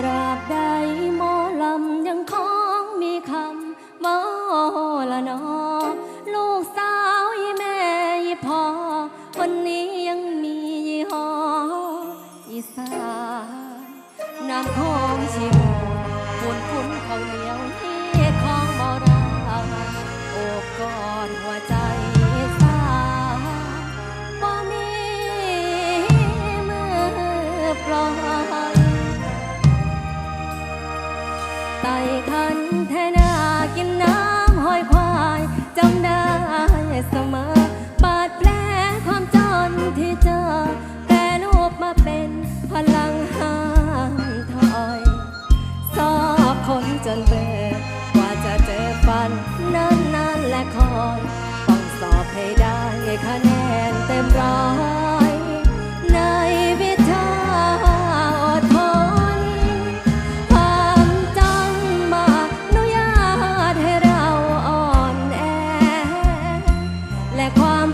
ตราบใด นเบื่อกว่าจะเจอฝันนั้นนานและคอยต้องสอบให้ได้คะแนนเต็มร้อยในวิชาอดทนความจำมาอนุญาตให้เราอ่อนแอและความ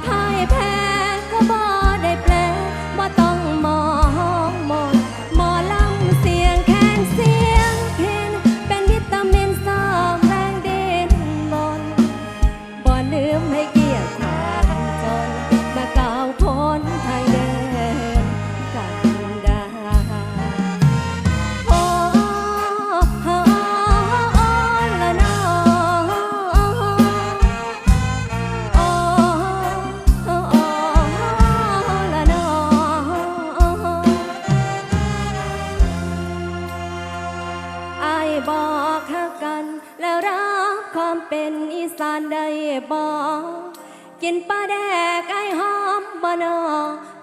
กไอหอมบ่นอ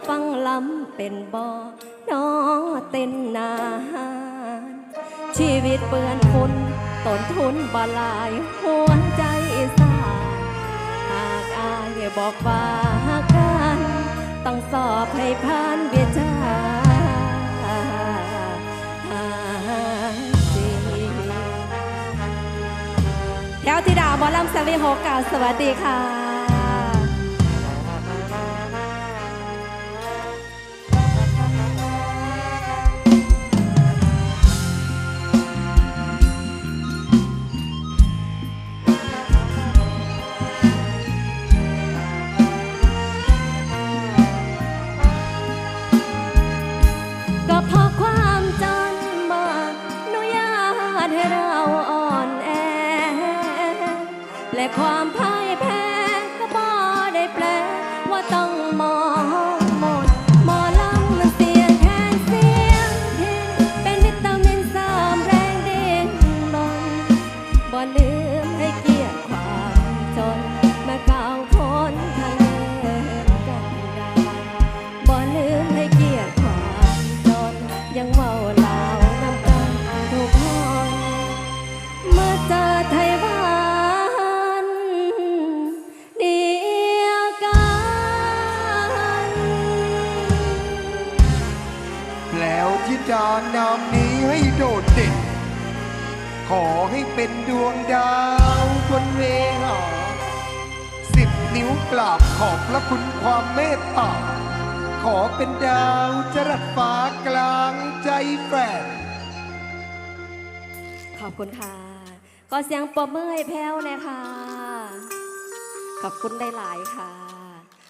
ฟังลำเป็นบ่นอเต้นนานชีวิตเปื้อนฝุ่นต้นทุนบ่ลายหัวใจสานหากอายบอกว่าหักกันต้องสอบให้ผ่านวิชาแถวธิดาหมอลำแซลีโฮกาสวัสดีค่ะ และความานามนี้ให้โดดเด่น ขอให้เป็นดวงดาวบนเวหาสิบนิ้วกราบขอบพระคุณความเมตตา ขอเป็นดาวจรัสฟ้ากลางใจแฟนขอบคุณค่ะก็เสียงปรบมือให้แพ้วนะคะ ขอบคุณได้หลายๆค่ะ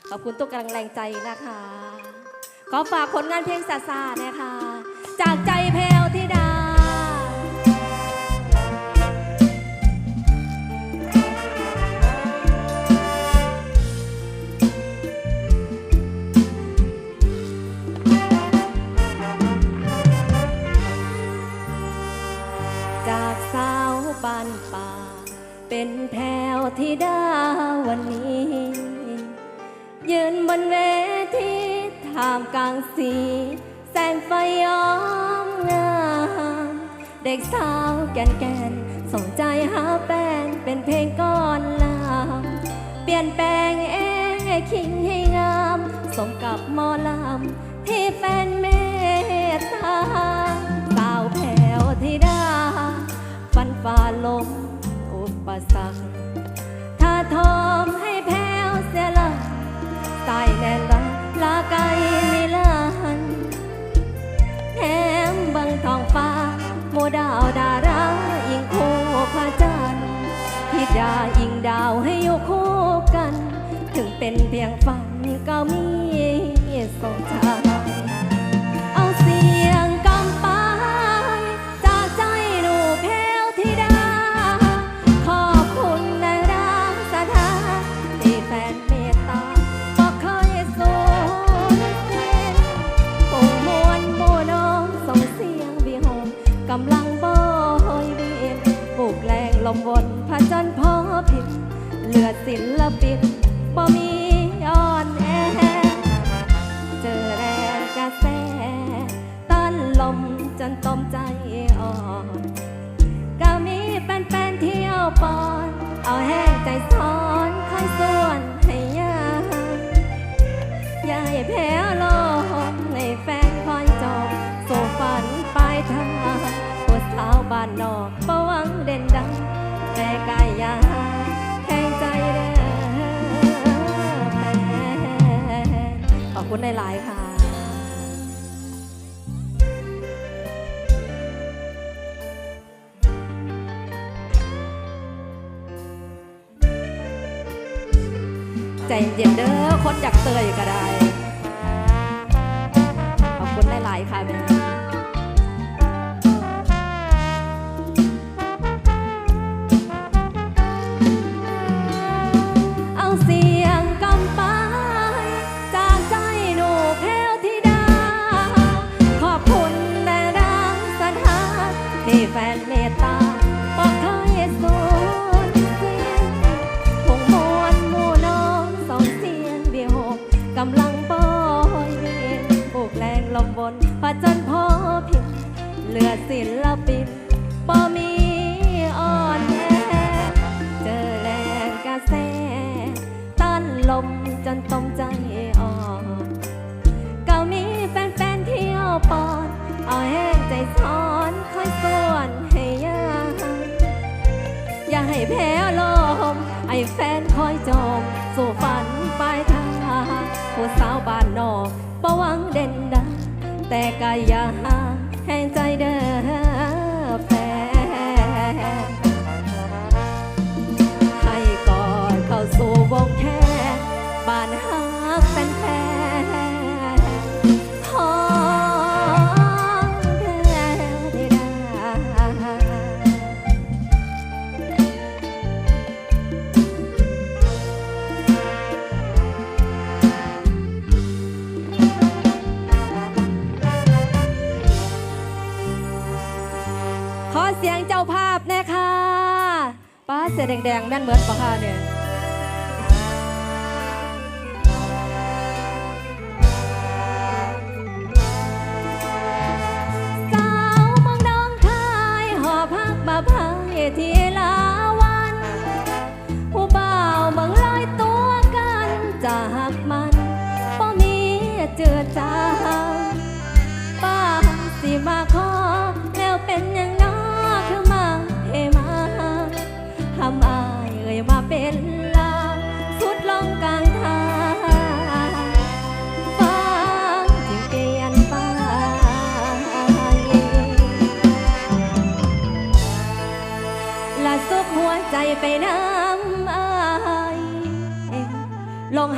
ขอบคุณทุกกำลังแรงใจนะคะ ขอฝากผลงานเพลงซาซานะคะ จากใจแพลว สนใจหาแฟนเป็นเพลงก้อนลามเปลี่ยนแปลงเองให้คิงให้งาม สมกับหมอลำที่แฟนเมตตาสาวแผวธิดาฟันฝ่าลมอุปสรรคถ้าทอมให้แพ้วเสียละตายแน่ คุณหลาย ๆ ค่ะ ใจเย็นเด้อคนอยากเตยก็ได้ ขอบคุณหลาย ๆ ค่ะแม่ แพ้ลมไอ้แฟนคอยจมสู่ฝันปลายทางผู้สาวบ้านนอกประวังเด่นดังแต่กายาหา สียงเจ้าภาพแน่ค่ะป้าเสียแดงๆแม่นเหมือนปะค่ะเนี่ย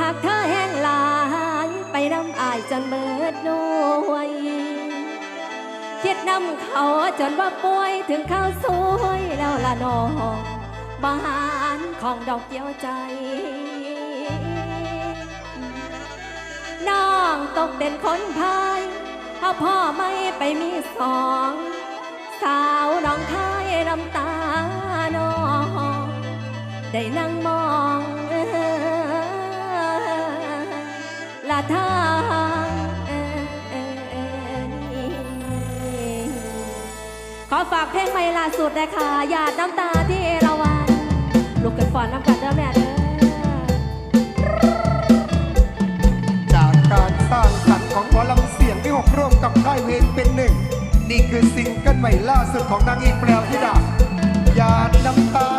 หักเธอแห้งหลายไปน้ำอายจนเบิดหน่วยคิดน้ำเขาจนว่าป่วยถึงข้าวสวยแล้วละน้องบานของดอกเกี้ยวใจ น้องตกเป็นคนพายเอาพ่อไม่ไปมีสอง สาวน้องคายน้ำตาน้อง ได้นั่งมอง ทางขอฝากเพลงใหม่ล่าสุดนะคะหยาดน้ำตาที่เอราวันลูกกันฟอนน้ำกันเด้อแม่เด้อจากการสร้างสรรค์ของหมอลำเสียงที่หกร่วมกับค่ายเวรเป็นหนึ่ง นี่คือซิงเกิลใหม่ล่าสุดของนางเอกแปลวธิดาหยาดน้ำตา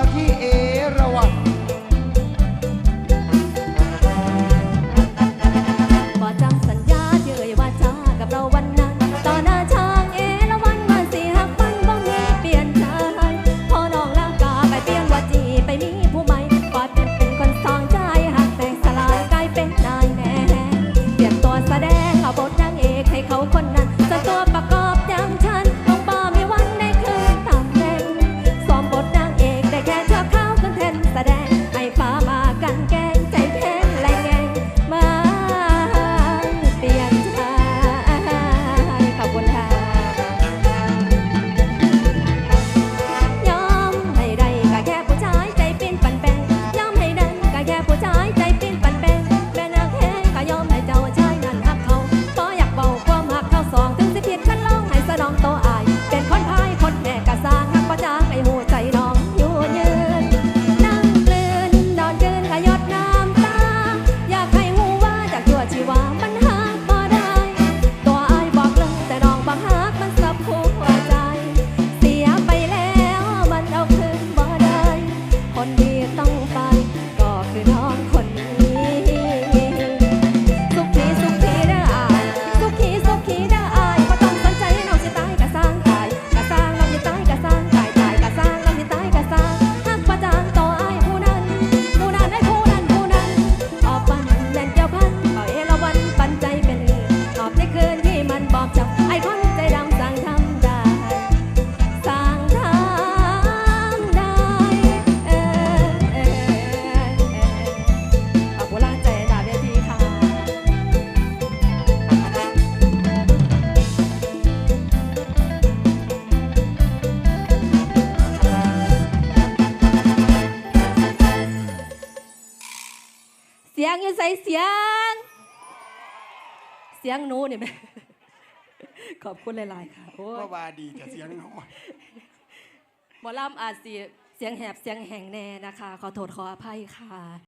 ยงอยู่ใส่เสียง เสียงหนูนี่แม่ขอบคุณหลาย ๆ ค่ะโอ้ยว่าบาดีแต่เสียงน้อยหมอลำอาจสิเสียงแหบเสียงแห่งแน่นะคะ ขอโทษขออภัยค่ะ